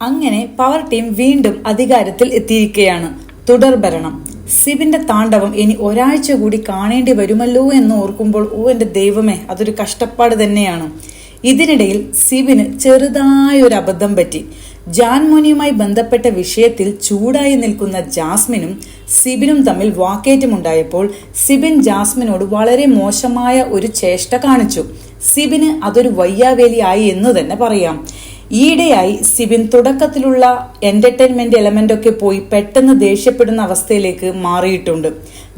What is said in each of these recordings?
അങ്ങനെ power team വീണ്ടും അധികാരത്തിൽ എത്തിയിരിക്കുകയാണ്. തുടർഭരണം സിബിന്റെ താണ്ഡവം ഇനി ഒരാഴ്ച കൂടി കാണേണ്ടി വരുമല്ലോ എന്ന് ഓർക്കുമ്പോൾ ഓ എന്റെ ദൈവമേ അതൊരു കഷ്ടപ്പാട് തന്നെയാണ്. ഇതിനിടയിൽ സിബിന് ചെറുതായൊരു അബദ്ധം പറ്റി. ജാൻമോനിയുമായി ബന്ധപ്പെട്ട വിഷയത്തിൽ ചൂടായി നിൽക്കുന്ന ജാസ്മിനും സിബിനും തമ്മിൽ വാക്കേറ്റമുണ്ടായപ്പോൾ സിബിൻ ജാസ്മിനോട് വളരെ മോശമായ ഒരു ചേഷ്ട കാണിച്ചു. സിബിന് അതൊരു വയ്യാവേലിയായി എന്ന് തന്നെ പറയാം. ഈയിടെയായി സിബിൻ തുടക്കത്തിലുള്ള എന്റർടൈൻമെന്റ് എലമെന്റ് ഒക്കെ പോയി പെട്ടെന്ന് ദേഷ്യപ്പെടുന്ന അവസ്ഥയിലേക്ക് മാറിയിട്ടുണ്ട്.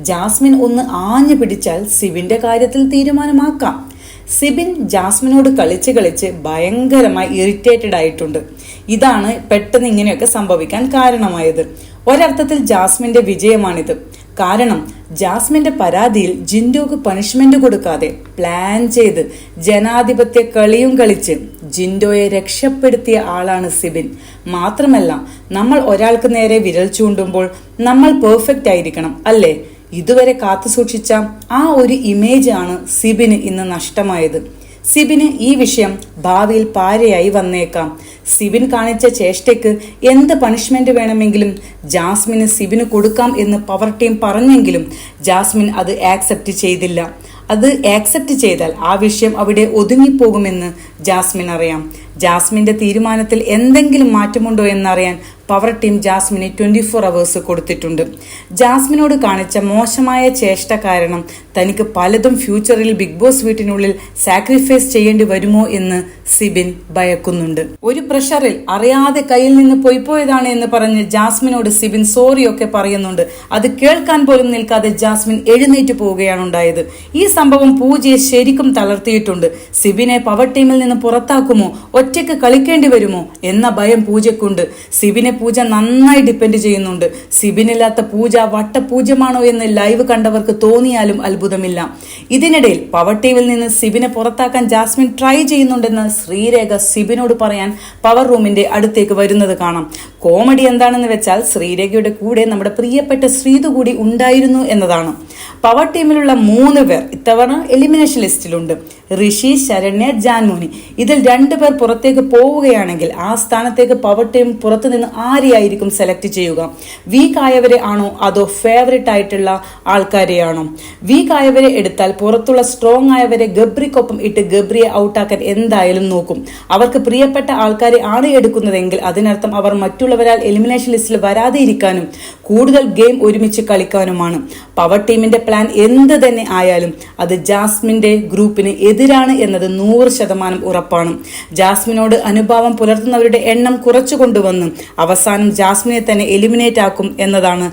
ജാസ്മിൻ ഒന്ന് ആഞ്ഞു പിടിച്ചാൽ സിബിന്റെ കാര്യത്തിൽ തീരുമാനമാക്കാം. സിബിൻ ജാസ്മിനോട് കളിച്ച് കളിച്ച് ഭയങ്കരമായി ഇറിറ്റേറ്റഡ് ആയിട്ടുണ്ട്. ഇതാണ് പെട്ടെന്ന് ഇങ്ങനെയൊക്കെ സംഭവിക്കാൻ കാരണമായത്. ഒരർത്ഥത്തിൽ ജാസ്മിന്റെ വിജയമാണിത്. കാരണം ജാസ്മിന്റെ പരാതിയിൽ ജിൻഡോക്ക് പണിഷ്മെന്റ് കൊടുക്കാതെ പ്ലാൻ ചെയ്ത് ജനാധിപത്യ കളിയും കളിച്ച് ജിൻഡോയെ രക്ഷപ്പെടുത്തിയ ആളാണ് സിബിൻ. മാത്രമല്ല നമ്മൾ ഒരാൾക്ക് നേരെ വിരൽ ചൂണ്ടുമ്പോൾ നമ്മൾ പെർഫെക്റ്റ് ആയിരിക്കണം അല്ലേ? ഇതുവരെ കാത്തു സൂക്ഷിച്ച ആ ഒരു ഇമേജ് ആണ് സിബിന് ഇന്ന് നഷ്ടമായത്. സിബിന് ഈ വിഷയം ഭാവിയിൽ പാരയായി വന്നേക്കാം. സിബിൻ കാണിച്ച ചേഷ്ടയ്ക്ക് എന്ത് പണിഷ്മെന്റ് വേണമെങ്കിലും ജാസ്മിന് സിബിന് കൊടുക്കാം എന്ന് പവർ ടീം പറഞ്ഞെങ്കിലും ജാസ്മിൻ അത് ആക്സെപ്റ്റ് ചെയ്തില്ല. അത് ആക്സെപ്റ്റ് ചെയ്താൽ ആ വിഷയം അവിടെ ഒതുങ്ങിപ്പോകുമെന്ന് ജാസ്മിൻ അറിയാം. ജാസ്മിന്റെ തീരുമാനത്തിൽ എന്തെങ്കിലും മാറ്റമുണ്ടോ എന്നറിയാൻ പവർ ടീം ജാസ്മിന് ട്വന്റി ഫോർ അവേഴ്സ് കൊടുത്തിട്ടുണ്ട്. ജാസ്മിനോട് കാണിച്ച മോശമായ ചേഷ്ട കാരണം തനിക്ക് പലതും ഫ്യൂച്ചറിൽ ബിഗ് ബോസ് വീട്ടിനുള്ളിൽ സാക്രിഫൈസ് ചെയ്യേണ്ടി വരുമോ എന്ന് സിബിൻ ഭയക്കുന്നുണ്ട്. ഒരു പ്രഷറിൽ അറിയാതെ കയ്യിൽ നിന്ന് പോയിപ്പോയതാണ് എന്ന് പറഞ്ഞ് ജാസ്മിനോട് സിബിൻ സോറിയൊക്കെ പറയുന്നുണ്ട്. അത് കേൾക്കാൻ പോലും നിൽക്കാതെ ജാസ്മിൻ എഴുന്നേറ്റ് പോവുകയാണ് ഉണ്ടായത്. ഈ സംഭവം പൂജയെ ശരിക്കും തളർത്തിയിട്ടുണ്ട്. സിബിനെ പവർ ടീമിൽ നിന്ന് പുറത്താക്കുമോ? ഒറ്റയ്ക്ക് കളിക്കേണ്ടി വരുമോ? എന്ന ഭയം പൂജയ്ക്കുണ്ട്. സിബിനെ പൂജ നന്നായി ഡിപ്പെൻഡ് ചെയ്യുന്നുണ്ട്. സിബിനില്ലാത്ത പൂജ വട്ടപൂജ്യമാണോ എന്ന് ലൈവ് കണ്ടവർക്ക് തോന്നിയാലും അത്ഭുതമില്ല. ഇതിനിടയിൽ പവർ ടീമിൽ നിന്ന് സിബിനെ പുറത്താക്കാൻ ജാസ്മിൻ ട്രൈ ചെയ്യുന്നുണ്ടെന്ന് ശ്രീരേഖ സിബിനോട് പറയാൻ പവർ റൂമിന്റെ അടുത്തേക്ക് വരുന്നത് കാണാം. കോമഡി എന്താണെന്ന് വെച്ചാൽ ശ്രീരേഖയുടെ കൂടെ നമ്മുടെ പ്രിയപ്പെട്ട ശ്രീതു കൂടി ഉണ്ടായിരുന്നു എന്നതാണ്. പവർ ടീമിലുള്ള മൂന്ന് പേർ ഇത്തവണ എലിമിനേഷൻ ലിസ്റ്റിലുണ്ട് ഋഷി ശരണ്യ ജാൻമോനി. ഇതിൽ രണ്ടു പേർ പുറത്തേക്ക് പോവുകയാണെങ്കിൽ ആ സ്ഥാനത്തേക്ക് പവർ ടീം പുറത്തുനിന്ന് ആരെയായിരിക്കും സെലക്ട് ചെയ്യുക? വീക്ക് ആയവരെ ആണോ അതോ ഫേവറേറ്റ് ആയിട്ടുള്ള ആൾക്കാരെയാണോ വീക്ക് ആയവരെ എടുത്താൽ പുറത്തുള്ള സ്ട്രോങ് ആയവരെ ഗബ്രിക്കൊപ്പം ഇട്ട് ഗബ്രിയെ ഔട്ടാക്കാൻ എന്തായാലും നോക്കും. അവർക്ക് പ്രിയപ്പെട്ട ആൾക്കാരെ ആണ് എടുക്കുന്നതെങ്കിൽ അതിനർത്ഥം അവർ മറ്റുള്ളവരാൽ എലിമിനേഷൻ ലിസ്റ്റിൽ വരാതെ ഇരിക്കാനും കൂടുതൽ ഗെയിം ഒരുമിച്ച് കളിക്കാനുമാണ്. പവർ ടീമിന്റെ പ്ലാൻ എന്ത് തന്നെ ആയാലും അത് ജാസ്മിന്റെ ഗ്രൂപ്പിന് എതിരാണ് എന്നത് നൂറ് ശതമാനം ഉറപ്പാണ്. ജാസ്മിനോട് അനുഭാവം പുലർത്തുന്നവരുടെ എണ്ണം കുറച്ചു കൊണ്ടുവന്ന് അവസാനം ജാസ്മിനെ തന്നെ എലിമിനേറ്റ് ആക്കും എന്നതാണ്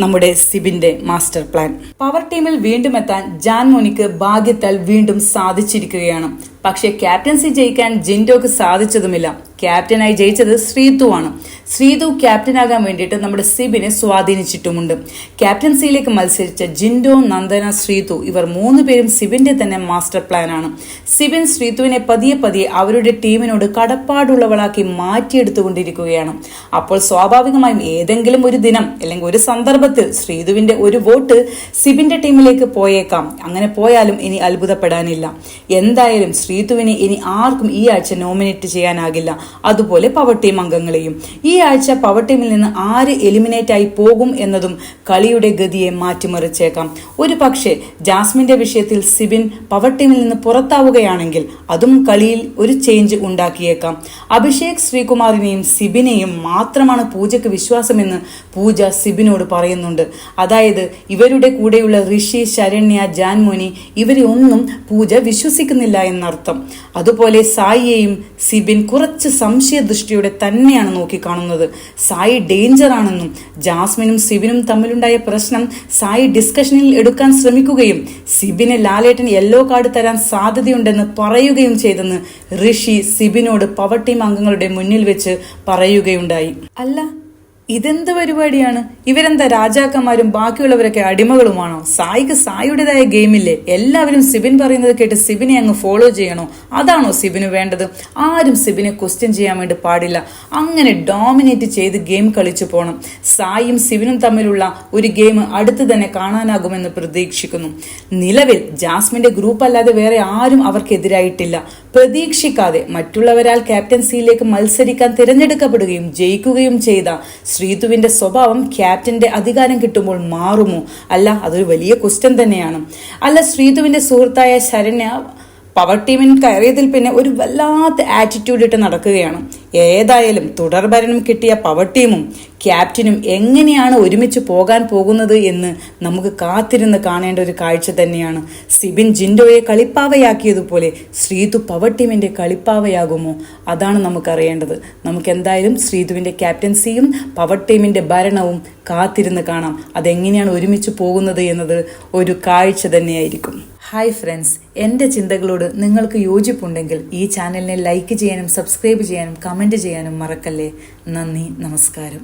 നമ്മുടെ സിബിന്റെ മാസ്റ്റർ പ്ലാൻ. പവർ ടീമിൽ വീണ്ടും എത്താൻ ജാൻ മോനിക്ക് ഭാഗ്യത്താൽ വീണ്ടും സാധിച്ചിരിക്കുകയാണ്. പക്ഷേ ക്യാപ്റ്റൻസി ജയിക്കാൻ ജിൻഡോക്ക് സാധിച്ചതുമില്ല. ക്യാപ്റ്റനായി ജയിച്ചത് ശ്രീതുവാണ് ശ്രീതു ക്യാപ്റ്റനാകാൻ വേണ്ടിയിട്ട് നമ്മുടെ സിബിനെ സ്വാധീനിച്ചിട്ടുമുണ്ട്. ക്യാപ്റ്റൻസിയിലേക്ക് മത്സരിച്ച ജിൻഡോ നന്ദന ശ്രീതു ഇവർ മൂന്ന് പേരും സിബിന്റെ തന്നെ മാസ്റ്റർ പ്ലാനാണ് സിബിൻ ശ്രീതുവിനെ പതിയെ പതിയെ അവരുടെ ടീമിനോട് കടപ്പാടുള്ളവളാക്കി മാറ്റിയെടുത്തുകൊണ്ടിരിക്കുകയാണ്. അപ്പോൾ സ്വാഭാവികമായും ഏതെങ്കിലും ഒരു ദിനം അല്ലെങ്കിൽ ഒരു സന്ദർഭത്തിൽ ശ്രീതുവിന്റെ ഒരു വോട്ട് സിബിന്റെ ടീമിലേക്ക് പോയേക്കാം. അങ്ങനെ പോയാലും ഇനി അത്ഭുതപ്പെടാനില്ല. എന്തായാലും ശ്രീതുവിനെ ഇനി ആർക്കും ഈ ആഴ്ച നോമിനേറ്റ് ചെയ്യാനാകില്ല. അതുപോലെ പവർ ടീം അംഗങ്ങളെയും. ഈ ആഴ്ച പവർ ടീമിൽ നിന്ന് ആര് എലിമിനേറ്റ് ആയി പോകും എന്നതും കളിയുടെ ഗതിയെ മാറ്റിമറിച്ചേക്കാം. ഒരു പക്ഷേ ജാസ്മിന്റെ വിഷയത്തിൽ സിബിൻ പവർ ടീമിൽ നിന്ന് പുറത്താവുകയാണെങ്കിൽ അതും കളിയിൽ ഒരു ചേഞ്ച് ഉണ്ടാക്കിയേക്കാം. അഭിഷേക് ശ്രീകുമാറിനെയും സിബിനെയും മാത്രമാണ് പൂജയ്ക്ക് വിശ്വാസമെന്ന് പൂജ സിബിനോട് പറയുന്നുണ്ട്. അതായത് ഇവരുടെ കൂടെയുള്ള ഋഷി ശരണ്യ ജാൻമുനി ഇവരെ ഒന്നും പൂജ വിശ്വസിക്കുന്നില്ല എന്നർത്ഥം. അതുപോലെ സായിയെയും സിബിൻ കുറച്ച് സംശയദൃഷ്ടിയോടെ തന്നെയാണ് നോക്കിക്കാണുന്നത്. സായി ഡേഞ്ചർ ആണെന്നും ജാസ്മിനും സിബിനും തമ്മിലുണ്ടായ പ്രശ്നം സായി ഡിസ്കഷനിൽ എടുക്കാൻ ശ്രമിക്കുകയും സിബിന് ലാലേട്ടൻ യെല്ലോ കാർഡ് തരാൻ സാധ്യതയുണ്ടെന്ന് പറയുകയും ചെയ്തെന്ന് ഋഷി സിബിനോട് പവർ ടീം അംഗങ്ങളുടെ മുന്നിൽ വെച്ച് പറയുകയുണ്ടായി. അല്ല ഇതെന്ത് പരിപാടിയാണ്? ഇവരെന്താ രാജാക്കന്മാരും ബാക്കിയുള്ളവരൊക്കെ അടിമകളുമാണോ? സായിക്ക് സായിയുടേതായ ഗെയിമില്ലേ? എല്ലാവരും സിബിൻ പറയുന്നത് കേട്ട് സിബിനെ അങ്ങ് ഫോളോ ചെയ്യണോ? അതാണോ സിബിന് വേണ്ടത്? ആരും സിബിനെ ക്വസ്റ്റ്യൻ ചെയ്യാൻ വേണ്ടി പാടില്ല. അങ്ങനെ ഡോമിനേറ്റ് ചെയ്ത് ഗെയിം കളിച്ചു പോകണം സായിയും സിബിനും തമ്മിലുള്ള ഒരു ഗെയിം അടുത്ത് തന്നെ കാണാനാകുമെന്ന് പ്രതീക്ഷിക്കുന്നു. നിലവിൽ ജാസ്മിന്റെ ഗ്രൂപ്പ് അല്ലാതെ വേറെ ആരും അവർക്കെതിരായിട്ടില്ല. പ്രതീക്ഷിക്കാതെ മറ്റുള്ളവരാൽ ക്യാപ്റ്റൻസിയിലേക്ക് മത്സരിക്കാൻ തിരഞ്ഞെടുക്കപ്പെടുകയും ജയിക്കുകയും ചെയ്ത ശ്രീതുവിന്റെ സ്വഭാവം ക്യാപ്റ്റന്റെ അധികാരം കിട്ടുമ്പോൾ മാറുമോ? അല്ല അതൊരു വലിയ ക്വസ്റ്റ്യൻ തന്നെയാണ്. അല്ല ശ്രീതുവിന്റെ സുഹൃത്തായ ശരണ്യ പവർ ടീമിൽ കയറിയതിൽ പിന്നെ ഒരു വല്ലാത്ത ആറ്റിറ്റ്യൂഡ് ഇട്ട് നടക്കുകയാണ്. ഏതായാലും തുടർഭരണം കിട്ടിയ പവർ ടീമും ക്യാപ്റ്റനും എങ്ങനെയാണ് ഒരുമിച്ച് പോകാൻ പോകുന്നത് എന്ന് നമുക്ക് കാത്തിരുന്ന് കാണേണ്ട ഒരു കാഴ്ച തന്നെയാണ്. സിബിൻ ജിൻഡോയെ കളിപ്പാവയാക്കിയതുപോലെ ശ്രീതു പവർ ടീമിന്റെ കളിപ്പാവയാകുമോ? അതാണ് നമുക്കറിയേണ്ടത്. നമുക്ക് എന്തായാലും ശ്രീതുവിന്റെ ക്യാപ്റ്റൻസിയും പവർ ടീമിന്റെ ഭരണവും കാത്തിരുന്ന് കാണാം. അതെങ്ങനെയാണ് ഒരുമിച്ച് പോകുന്നത് എന്നത് ഒരു കാഴ്ച തന്നെയായിരിക്കും. ഹായ് ഫ്രണ്ട്സ് എന്റെ ചിന്തകളോട് നിങ്ങൾക്ക് യോജിപ്പുണ്ടെങ്കിൽ ഈ ചാനലിനെ ലൈക്ക് ചെയ്യാനും സബ്സ്ക്രൈബ് ചെയ്യാനും കമന്റ് ചെയ്യാനും മറക്കല്ലേ? നന്ദി നമസ്കാരം.